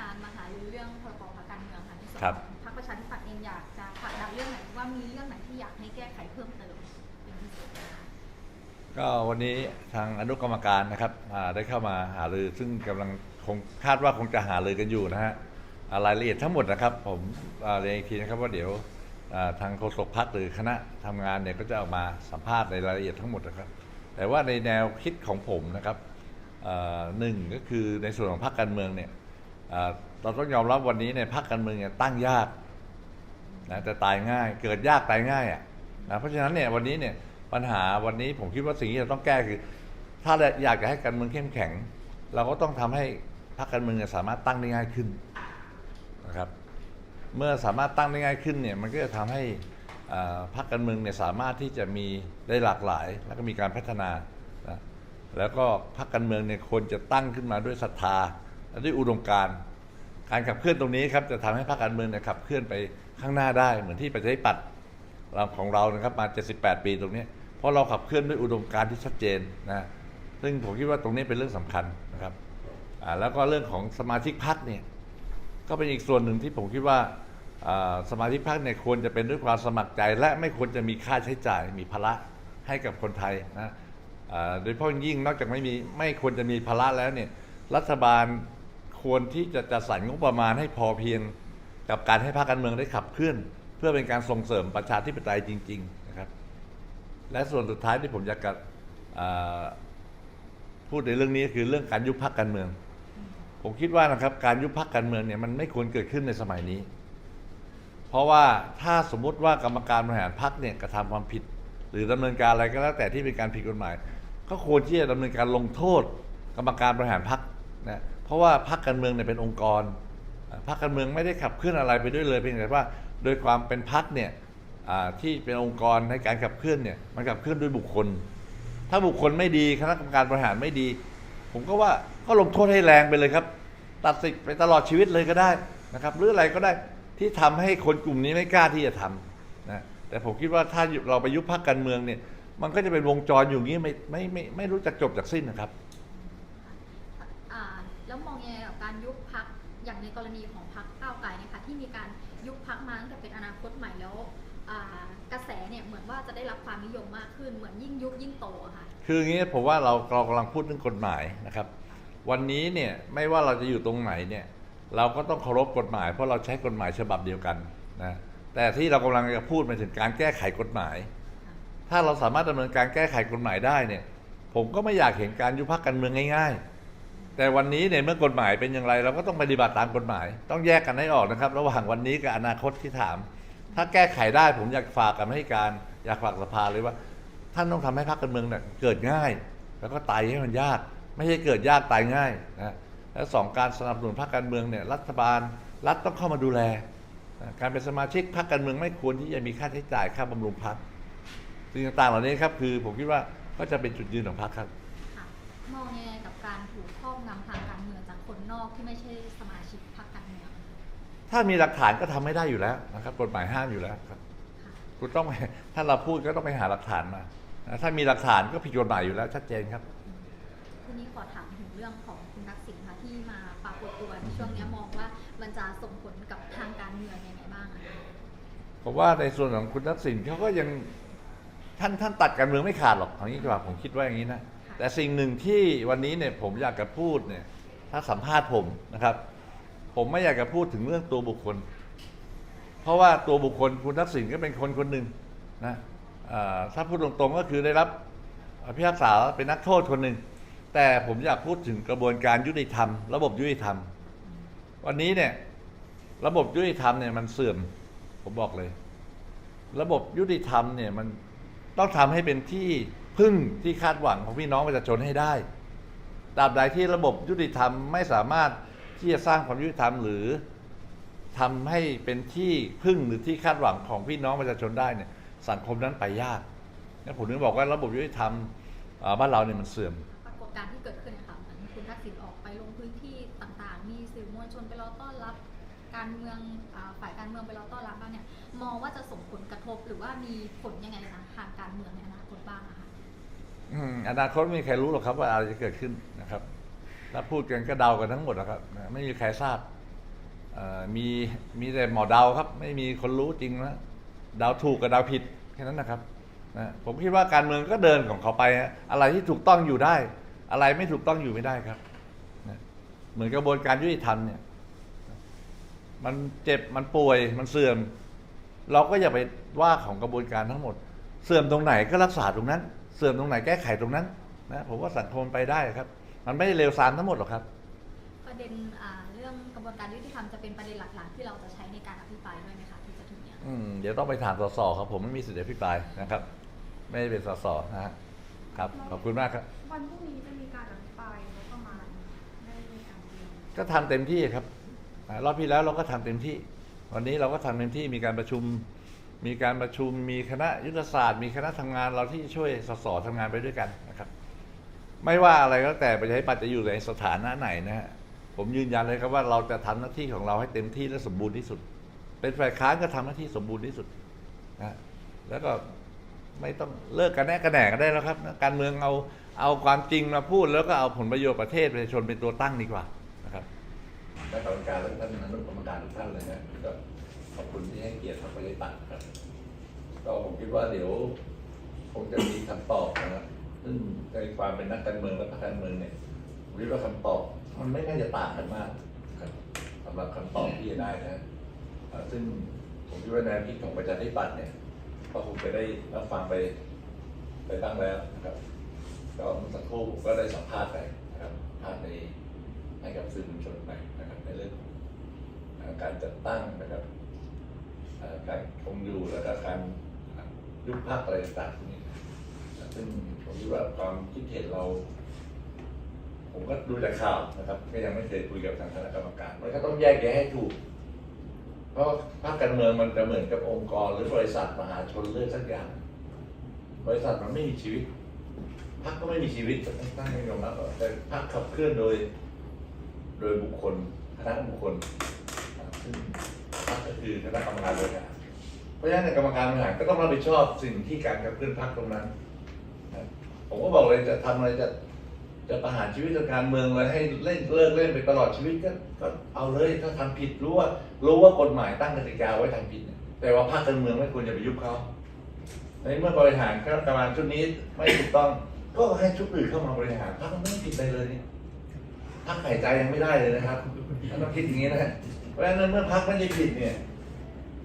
การมาหารือเรื่องพรบพักการเมืองค่ะในส่วนครับของพรรคประชาธิปัตย์เองอยากจะผลักดันเรื่องไหนว่ามีเรื่องไหนที่อยากให้แก้ไขเพิ่มเติมเป็นพิเศษไหมคะก็วันนี้ทางอนุกรรมการนะครับอ่าได้เข้ามาหารือซึ่งกำลังคงคาดว่าคงจะหารือกันอยู่นะฮะอ่ารายละเอียดทั้งหมดนะครับ ผมอ่าเรียนอีกทีนะครับว่าเดี๋ยวอ่าทางโฆษกพักหรือคณะทำงานเนี่ยก็จะออกมาสัมภาษณ์ในรายละเอียดทั้งหมดนะครับ แต่ว่าในแนวคิดของผมนะครับอ่าหนึ่งก็คือในส่วนของพรรคการเมืองเนี่ยอ่า เราต้องยอมรับวันนี้เนี่ยพรรคการเมืองเนี่ยตั้งยากนะแต่ตายง่าย เกิดยากตายง่ายอะนะเพราะฉะนั้นเนี่ยวันนี้เนี่ยปัญหาวันนี้ผมคิดว่าสิ่งที่เราต้องแก้คือ ถ้าเราอยากจะให้การเมืองเข้มแข็ง เราก็ต้องทำให้พรรคการเมืองเนี่ยสามารถตั้งได้ง่ายขึ้นนะครับ เมื่อสามารถตั้งได้ง่ายขึ้นเนี่ยมันก็จะทำให้พรรคการเมืองเนี่ยสามารถที่จะมีได้หลากหลาย แล้วก็มีการพัฒนานะแล้วก็พรรคการเมืองเนี่ยควรจะตั้งขึ้นมาด้วยศรัทธา ด้วยอุดมการการขับเคลื่อนตรงนี้ครับจะทำให้พรรคการเมืองเนี่ยขับเคลื่อนไปข้างหน้าได้เหมือนที่ประชาธิปัตย์เราของเรานะครับมา 78 ปีตรงนี้ เพราะเราขับเคลื่อนด้วยอุดมการณ์ที่ชัดเจนนะซึ่งผมคิดว่าตรงนี้เป็นเรื่องสำคัญนะครับอ่าแล้วก็เรื่องของสมาชิกพรรคเนี่ยก็เป็นอีกส่วนหนึ่งที่ผมคิดว่าอ่าสมาชิกพรรคเนี่ยควรจะเป็นด้วยความสมัครใจ และไม่ควรจะมีค่าใช้จ่ายมีภาระให้กับคนไทยนะอ่าโดยเฉพาะอยยิ่งนอกจากไม่มีไม่ควรจะมีภาระแล้วเนี่ยรัฐบาล ควรที่จะจัดสรรงบประมาณให้พอเพียง กับการให้ภาคการเมืองได้ขับเคลื่อน เพื่อเป็นการส่งเสริมประชาธิปไตยจริง ๆ นะครับ และส่วนสุดท้ายที่ผมอยากจะพูดในเรื่องนี้คือเรื่องการยุบพักการเมือง ผมคิดว่านะครับการยุบพักการเมืองเนี่ยมันไม่ควรเกิดขึ้นในสมัยนี้ เพราะว่าถ้าสมมุติว่ากรรมการบริหารพักเนี่ยกระทำความผิด หรือดำเนินการอะไรก็แล้วแต่ที่เป็นการผิดกฎหมาย ก็ควรที่จะดำเนินการลงโทษ กรรมการบริหารพัก นะเพราะว่าพักการเมืองเนี่ยเป็นองค์กรอ่าพัการเมืองไม่ได้ขับเคลื่อนอะไรไปด้วยเลยเพียงแต่ว่า โดยความเป็นพักเนี่ยที่เป็นองค์กรในการขับเคลื่อนเนี่ยมันขับเคลื่อนด้วยบุคคล ถ้าบุคคลไม่ดีคณะกรรมการบริหารไม่ดี ผมก็ว่าก็ลงโทษให้แรงไปเลยครับ ตัดสิทธิ์ไปตลอดชีวิตเลยก็ได้นะครับ หรืออะไรก็ได้ที่ทำให้คนกลุ่มนี้ไม่กล้าที่จะทำนะแต่ผมคิดว่าถ้าเราไปยุบพักการเมืองเนี่ยมันก็จะเป็นวงจรอยู่อย่างนี้ไม่ไม่ไม่ไม่รู้จักจบจากสิ้นนะครับ อ่าแล้วมองยังไงกับการยุบพักอย่างใน กรณีของพักก้าวไกลเนี่ยค่ะที่มีการยุบพักมาตั้งแต่เป็นอนาคตใหม่แล้วกระแสเนี่ยเหมือนว่าจะได้รับความนิยมมากขึ้นเหมือนยิ่งยุบยิ่งโตค่ะคืออย่างนี้ผมว่าเราเรากำลังพูดเรื่องกฎหมายนะครับ วันนี้เนี่ยไม่ว่าเราจะอยู่ตรงไหนเนี่ยเราก็ต้องเคารพกฎหมาย เพราะเราใช้กฎหมายฉบับเดียวกันนะแต่ที่เรากำลังจะพูดมาถึงการแก้ไขกฎหมาย ถ้าเราสามารถดำเนินการแก้ไขกฎหมายได้เนี่ยผมก็ไม่อยากเห็นการยุบพักการเมืองง่าย ๆ แต่วันนี้เนี่ยเมื่อกฎหมายเป็นอย่างไร เราก็ต้องปฏิบัติตามกฎหมาย ต้องแยกกันให้ออกนะครับ ระหว่างวันนี้กับอนาคตที่ถาม ถ้าแก้ไขได้ผมอยากฝากกันให้การอยากฝากสภาเลยว่า ท่านต้องทำให้พรรคการเมืองเนี่ยเกิดง่าย แล้วก็ตายให้มันยาก ไม่ใช่เกิดยากตายง่ายนะและสองการสนับสนุนพรรคการเมืองเนี่ยรัฐบาลรัฐต้องเข้ามาดูแล การเป็นสมาชิกพรรคการเมืองไม่ควรที่จะมีค่าใช้จ่ายค่าบำรุงพรรคสิ่งต่างๆเหล่านี้ครับคือผมคิดว่าก็จะเป็นจุดยืนของพรรคครับมองยังไงกับการถู ครอบงำทางการเมืองจากคนนอกที่ไม่ใช่สมาชิกพรรคการเมือง ถ้ามีหลักฐานก็ทำไม่ได้อยู่แล้วนะครับ กฎหมายห้ามอยู่แล้วครับค่ะคุณต้องไปถ้าเราพูดก็ต้องไปหาหลักฐานมานะถ้ามีหลักฐานก็ผิดกฎหมายอยู่แล้ว ชัดเจนครับทีนี้ขอถามถึงเรื่องของคุณทักษิณค่ะที่มาปรากฏตัวในช่วงเนี้ยมองว่ามันจะส่งผลกับทางการเมืองยังไงบ้างอะคะผมว่าในส่วนของคุณทักษิณเขาก็ยังท่านท่านตัดการเมืองไม่ขาดหรอกอย่างนี้ดีกว่าผมคิดว่าอย่างนี้นะ แต่สิ่งหนึ่งที่วันนี้เนี่ยผมอยากจะพูดเนี่ยถ้าสัมภาษณ์ผมนะครับ ผมไม่อยากจะพูดถึงเรื่องตัวบุคคล เพราะว่าตัวบุคคลคุณทักษิณก็เป็นคนคนหนึ่งนะถ้าพูดตรงๆก็คือได้รับพิพากษาเป็นนักโทษคนหนึ่งแต่ผมอยากพูดถึงกระบวนการยุติธรรม ระบบยุติธรรม วันนี้เนี่ยระบบยุติธรรมเนี่ยมันเสื่อมผมบอกเลย ระบบยุติธรรมเนี่ยมันต้องทำให้เป็นที่พึ่งที่คาดหวังของพี่น้องประชาชนให้ได้ตราบใดที่ระบบยุติธรรมไม่สามารถที่จะสร้างความยุติธรรมหรือทำให้เป็นที่พึ่งหรือที่คาดหวังของพี่น้องประชาชนได้เนี่ยสังคมนั้นไปยากงั้นผมถึงบอกว่าระบบยุติธรรมบ้านเราเนี่ยมันเสื่อม ปรากฏการณ์ที่เกิดขึ้นนะคะเหมือนคุณทักษิณออกไปลงพื้นที่ต่างๆ มีสื่อมวลชนไปรอต้อนรับ การเมืองฝ่ายการเมืองไปรอต้อนรับบ้างเนี่ยมองว่าจะส่งผลกระทบหรือว่ามีผลยังไงนะทางการเมืองในอนาคตบ้างอะคะ อนาคตไม่มีใครรู้หรอกครับว่าอะไรจะเกิดขึ้นนะครับถ้าพูดกันก็เดากันทั้งหมดนะครับไม่มีใครทราบมีมีแต่หมอเดาครับ ไม่มีคนรู้จริงนะเดาถูกกับเดาผิดแค่นั้นนะครับนะผมคิดว่าการเมืองก็เดินของเขาไปฮะอะไรที่ถูกต้องอยู่ได้ อะไรไม่ถูกต้องอยู่ไม่ได้ครับนะเหมือนกระบวนการยุติธรรมเนี่ยมันเจ็บมันป่วยมันเสื่อม เราก็อย่าไปว่าของกระบวนการทั้งหมด เสื่อมตรงไหนก็รักษาตรงนั้น เสื่อมตรงไหนแก้ไขตรงนั้นนะผมว่าสังคมไปได้ครับ มันไม่ได้เลวทรามทั้งหมดหรอกครับ ประเด็นอ่าเรื่องกระบวนการยุติธรรมจะเป็นประเด็นหลักๆ ที่เราจะใช้ในการอภิปรายด้วยไหมคะที่จะถึงเนี้ยอืมเดี๋ยวต้องไปถามสสครับ ผมไม่มีสิทธิ์อภิปรายนะครับ ไม่ได้เป็นสสนะฮะครับ ขอบคุณมากครับ วันพรุ่งนี้จะมีการอภิปรายงบประมาณได้ในการเรียนก็ทำเต็มที่ครับอ่ารอบที่แล้วเราก็ทำเต็มที่ วันนี้เราก็ทำเต็มที่มีการประชุม มีการประชุมมีคณะยุทธศาสตร์ มีคณะทำงานเราที่ช่วยสสทำงานไปด้วยกันนะครับ ไม่ว่าอะไรก็แต่ประชาธิปัตย์จะอยู่ในสถานะไหนนะฮะผมยืนยันเลยครับว่าเราจะทำหน้าที่ของเราให้เต็มที่และสมบูรณ์ที่สุด เป็นฝ่ายค้านก็ทำหน้าที่สมบูรณ์ที่สุดนะแล้วก็ไม่ต้องเลิกกันแน่กันแหน่กันได้แล้วครับนะการเมืองเอาเอาความจริงมาพูด แล้วก็เอาผลประโยชน์ประเทศประชาชนเป็นตัวตั้งดีกว่านะครับคณะกรรมการและท่านอนุกรรมการทุกท่านเลยนะก็ขอบคุณที่ให้เกียรติทางประชาธิปัตย์ครับ ก็ผมคิดว่าเดี๋ยวคงจะมีคำตอบนะครับซึ่งในความเป็นนักการเมืองและพรรคการเมืองเนี่ยผมคิดว่าคำตอบมันไม่น่าจะต่างกันมากครับสำหรับคำตอบที่จะได้นะซึ่งผมคิดว่าแนวคิดของประชาธิปัตย์เนี่ยก็คงจะได้รับฟังไปไปบ้งแล้วนะครับก็เมื่อสักครู่ผมก็ได้สัมภาษณ์ไปนะครับภาษณ์ในให้กับสื่อมวลชนไปนะครับในเรื่องการจัดตั้งนะครับการคงอยู่แล้วก็การ ยุบพักอะไรต่างๆนี้นะซึ่งผมคิดว่าความคิดเห็นเรา ผมก็ดูจากข่าวนะครับ ก็ยังไม่เคยคุยกับทางคณะกรรมการมันก็ต้องแยกแยะให้ถูก เพราะภาคการเมืองมันจะเหมือนกับองค์กร หรือบริษัทมหาชนเลือกสักอย่าง บริษัทมันไม่มีชีวิตพรรคก็ไม่มีชีวิตตั้งให้ยอมรับแต่พรรคขับเคลื่อนโดย โดยบุคคลคณะบุคคลซึ่งพรรคก็คือคณะกรรมการบริหาร เพราะฉะนั้นกรรมการบริหารก็ต้องรับผิดชอบสิ่งที่การขับเคลื่อนพรรคตรงนั้น ผมก็บอกเลยจะทำอะไรจะจะประหารชีวิตทางการเมืองเลยให้เล่นเลิกเล่นไปตลอดชีวิตก็ก็เอาเลยถ้าทำผิดรู้ว่ารู้ว่ากฎหมายตั้งกติกาไว้ทำผิดเนี่ยแต่ว่าภาคการเมืองไม่ควรจะไปยุบเขาในเมื่อบริหารคณะกรรมการชุดนี้ไม่ถูกต้องก็ให้ชุดอื่นเข้ามาบริหารพรรคมันไม่ผิดอะไรเลยเนี่ยพรรคหายใจยังไม่ได้เลยนะครับต้องคิดอย่างนี้นะเพราะฉะนั้นเมื่อพรรคไม่ได้ผิดเนี่ย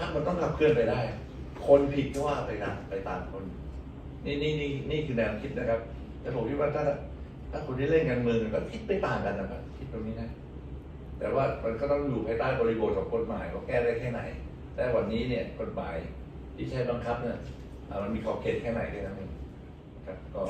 พรรคมันต้องขับเคลื่อนไปได้ คนผิดก็ว่าไปตามไปตามคน นี่นี่นี่นี่คือแนวคิดนะครับ แต่ผมคิดว่าถ้าถ้าคนที่เล่นการเมืองก็คิดไม่ต่างกันนะครับคิดตรงนี้นะ แต่ว่ามันก็ต้องอยู่ภายใต้บริบทของกฎหมายว่าแก้ได้แค่ไหน แต่วันนี้เนี่ยกฎหมายที่ใช้บังคับเนี่ยมันมีขอบเขตแค่ไหนแค่นั้นเองครับ ก็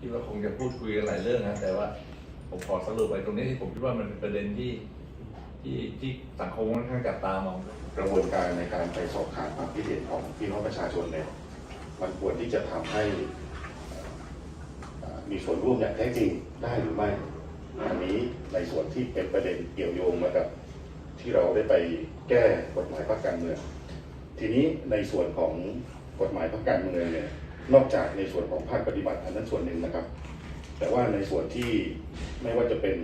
คิดว่าคงจะพูดคุยกันหลายเรื่องนะแต่ว่าผมขอสรุปไปตรงนี้ที่ผมคิดว่ามันเป็นประเด็นที่ที่ที่สังคมค่อนข้างจับตามอง กระบวนการในการไปสอบถามความคิดเห็นของพี่น้องประชาชนเนี่ยมันควรที่จะทำให้มีส่วนร่วมอย่างแท้จริงได้หรือไม่ อันนี้ในส่วนที่เป็นประเด็นเกี่ยวโยงมากับที่เราได้ไปแก้กฎหมายพรรคการเมือง ทีนี้ในส่วนของกฎหมายพรรคการเมืองเนี่ยนอกจากในส่วนของภาคปฏิบัติอันนั้นส่วนหนึ่งนะครับ แต่ว่าในส่วนที่ไม่ว่าจะเป็น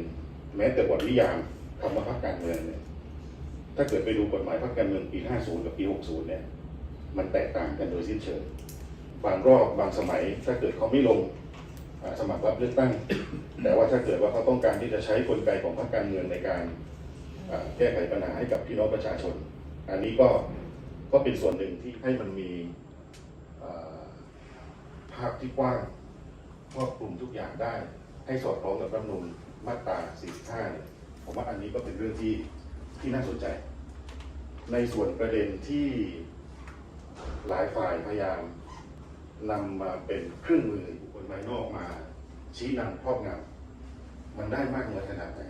แม้แต่บทนิยามคำว่าพรรคการเมืองเนี่ย ถ้าเกิดไปดูกฎหมายพรรคการเมืองปี 50 กับปี 60 เนี่ย มันแตกต่างกันโดยสิ้นเชิง บางรอบบางสมัย ถ้าเกิดเขาไม่ลงสมัครรับเลือกตั้ง แต่ว่าถ้าเกิดว่าเขาต้องการที่จะใช้กลไกของพรรคการเมืองในการแก้ไขปัญหาให้กับพี่น้องประชาชน อันนี้ก็ก็เป็นส่วนหนึ่งที่ให้มันมีภาพที่กว้างครอบคลุมทุกอย่างได้ ให้สอดคล้องกับรัฐธรรมนูญมาตรา 45 ผมว่าอันนี้ก็เป็นเรื่องที่ ที่น่าสนใจ ในส่วนประเด็นที่หลายฝ่ายพยายามนำมาเป็นเครื่องมือบุคคลภายนอกมา ชี้นำครอบงำมันได้มากน้อยขนาดไหน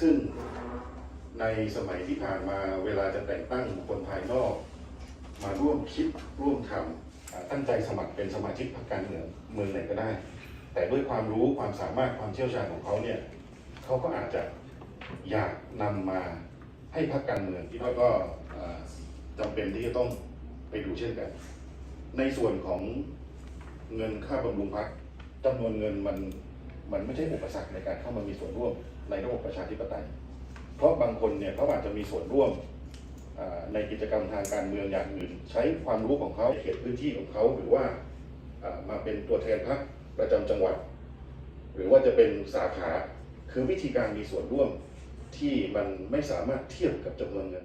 ซึ่งในสมัยที่ผ่านมาเวลาจะแต่งตั้งบุคคลภายนอก มาร่วมคิดร่วมทำตั้งใจสมัครเป็นสมาชิกพรรคการเมืองเมืองไหนก็ได้ แต่ด้วยความรู้ความสามารถความเชี่ยวชาญของเขาเนี่ยเขาก็อาจจะ อยากนำมาให้พักการเมืองแล้วก็จำเป็นที่จะต้องไปดูเช่นกัน ในส่วนของเงินค่าบำรุงพักคจำนวนเงินมันมันไม่ใช่อุปสรรคในการเข้ามามีส่วนร่วมในระบบประชาธิปไตย เพราะบางคนเนี่ยเขาอาจจะมีส่วนร่วมในกิจกรรมทางการเมืองอย่างอื่น ใช้ความรู้ของเขาเขตพื้นที่ของเขาหรือว่ามาเป็นตัวแทนพักประจำจังหวัด หรือว่าจะเป็นสาขาคือวิธีการมีส่วนร่วม ที่มันไม่สามารถเทียบกับจำนวนเงิน